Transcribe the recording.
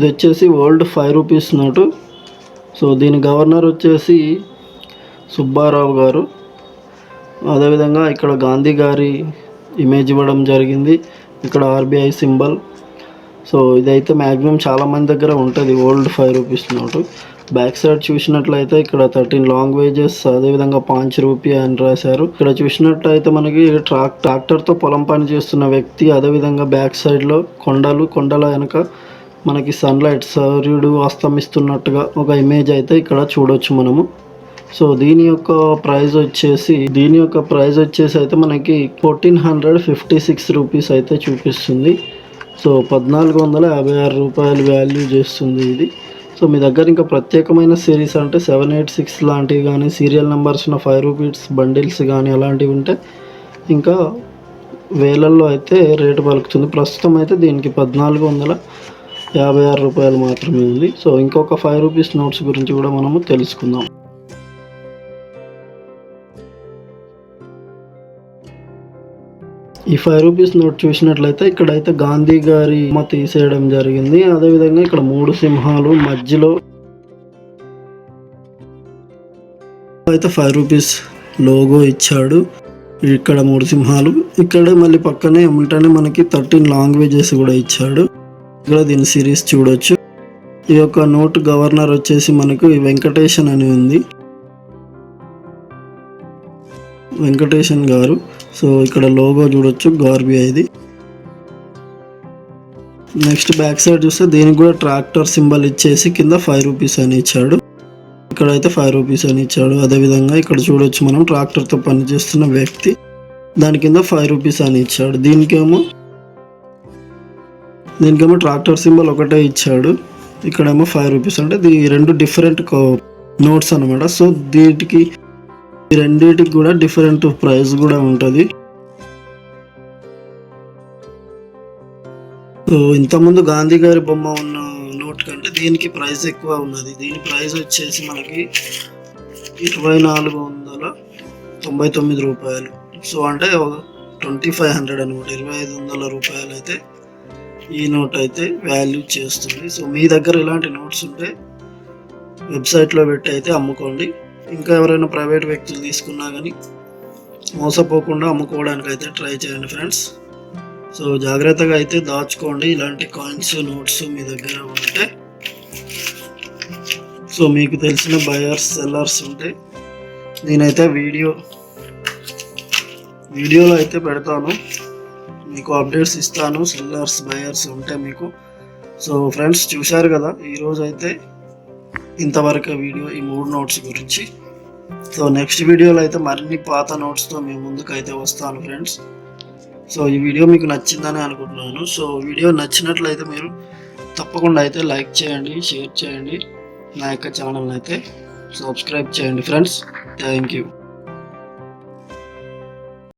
ఇది వచ్చేసి old five rupees note. So దీని గవర్నర్ వచ్చేసి సుబ్బారావు గారు. అదేవిధంగా ఇక్కడ గాంధీ గారి ఇమేజ్ ఇవ్వడం జరిగింది. ఇక్కడ ఆర్బీఐ సింబల్. సో ఇదైతే మ్యాక్సిమం చాలా మంది దగ్గర ఉంటుంది old five rupees note. Back side చూసినట్లయితే ఇక్కడ థర్టీన్ లాంగ్వేజెస్ అదేవిధంగా పాంచ్ రూపీ అని రాశారు. ఇక్కడ చూసినట్లయితే మనకి ట్రాక్ ట్రాక్టర్తో పొలం పని చేస్తున్న వ్యక్తి అదేవిధంగా బ్యాక్ సైడ్లో కొండలు కొండల వెనక మనకి సన్లైట్ సూర్యుడు అస్తమిస్తున్నట్టుగా ఒక ఇమేజ్ అయితే ఇక్కడ చూడొచ్చు మనము. సో దీని యొక్క ప్రైస్ వచ్చేసి దీని యొక్క ప్రైస్ వచ్చేసి అయితే మనకి fourteen hundred fifty six rupees అయితే చూపిస్తుంది. సో పద్నాలుగు వందల యాభై ఆరు రూపాయలు వాల్యూ చేస్తుంది ఇది. సో మీ దగ్గర ఇంకా ప్రత్యేకమైన సిరీస్ అంటే సెవెన్ ఎయిట్ సిక్స్ లాంటివి కానీ సీరియల్ నెంబర్స్ ఉన్న ఫైవ్ రూపీస్ బండిల్స్ కానీ అలాంటివి ఉంటే ఇంకా వేలల్లో అయితే రేటు పలుకుతుంది. ప్రస్తుతం అయితే దీనికి పద్నాలుగు వందల యాభై ఆరు రూపాయలు మాత్రమే ఉంది. సో ఇంకొక ఫైవ్ రూపీస్ నోట్స్ గురించి కూడా మనము తెలుసుకుందాం. ఈ ఫైవ్ రూపీస్ నోట్ చూసినట్లయితే ఇక్కడైతే గాంధీ గారి బొమ్మ తీసేయడం జరిగింది. అదేవిధంగా ఇక్కడ మూడు సింహాలు మధ్యలో అయితే ఫైవ్ రూపీస్ లోగో ఇచ్చాడు. ఇక్కడ మూడు సింహాలు. ఇక్కడ మళ్ళీ పక్కనే ఉంటేనే మనకి థర్టీన్ లాంగ్వేజెస్ కూడా ఇచ్చాడు. ఇక్కడ దీని సిరీస్ చూడొచ్చు. ఈ యొక్క నోట్ గవర్నర్ వచ్చేసి మనకు వెంకటేషన్ అని ఉంది. వెంకటేషన్ గారు. సో ఇక్కడ లోగో చూడొచ్చు గార్బీఐది నెక్స్ట్ బ్యాక్ సైడ్ చూస్తే దీనికి కూడా ట్రాక్టర్ సింబల్ ఇచ్చేసి కింద ఫైవ్ రూపీస్ అని ఇచ్చాడు. ఇక్కడైతే ఫైవ్ రూపీస్ అని ఇచ్చాడు. అదేవిధంగా ఇక్కడ చూడొచ్చు మనం ట్రాక్టర్తో పనిచేస్తున్న వ్యక్తి. దాని కింద ఫైవ్ రూపీస్ అని ఇచ్చాడు. దీనికేమో దీనికేమో ట్రాక్టర్ సింబల్ ఒకటే ఇచ్చాడు. ఇక్కడేమో ఫైవ్ రూపీస్ అంటే దీ రెండు డిఫరెంట్ నోట్స్ అనమాట సో దీటికి ఈ రెండింటికి కూడా డిఫరెంట్ ప్రైస్ కూడా ఉంటుంది. సో ఇంతకుముందు గాంధీ గారి బొమ్మ ఉన్న నోట్ కంటే దీనికి ప్రైస్ ఎక్కువ ఉన్నది. దీని ప్రైస్ వచ్చేసి మనకి ఇరవై నాలుగు వందల తొంభై తొమ్మిది రూపాయలు. సో అంటే ట్వంటీ ఫైవ్ హండ్రెడ్ అనమాట ఇరవై ఐదు వందల రూపాయలు అయితే ఈ నోట్ అయితే వాల్యూ చేస్తుంది. సో మీ దగ్గర ఇలాంటి నోట్స్ ఉంటే వెబ్సైట్లో పెట్టి అయితే అమ్ముకోండి. ఇంకా ఎవరైనా ప్రైవేట్ వ్యక్తులు తీసుకున్నా కానీ మోసపోకుండా అమ్ముకోవడానికి అయితే ట్రై చేయండి ఫ్రెండ్స్. సో జాగ్రత్తగా అయితే దాచుకోండి. ఇలాంటి కాయిన్స్ నోట్స్ మీ దగ్గర ఉంటే. సో మీకు తెలిసిన బయర్స్ సెల్లర్స్ ఉంటే నేనైతే వీడియో వీడియోలో అయితే పెడతాను. మీకు అప్డేట్స్ ఇస్తాను. సెల్లర్స్ బయర్స్ ఉంటే మీకు. సో ఫ్రెండ్స్ చూశారు కదా ఈరోజు అయితే ఇంతవరకు వీడియో ఈ మూడు నోట్స్ గురించి. సో నెక్స్ట్ వీడియోలో అయితే మరిన్ని పాత నోట్స్తో మీ ముందుకు అయితే వస్తాను ఫ్రెండ్స్ సో ఈ వీడియో మీకు నచ్చిందని అనుకుంటున్నాను. సో వీడియో నచ్చినట్లయితే మీరు తప్పకుండా అయితే లైక్ చేయండి షేర్ చేయండి. నా యొక్క ఛానల్ అయితే సబ్స్క్రైబ్ చేయండి ఫ్రెండ్స్ థ్యాంక్ యూ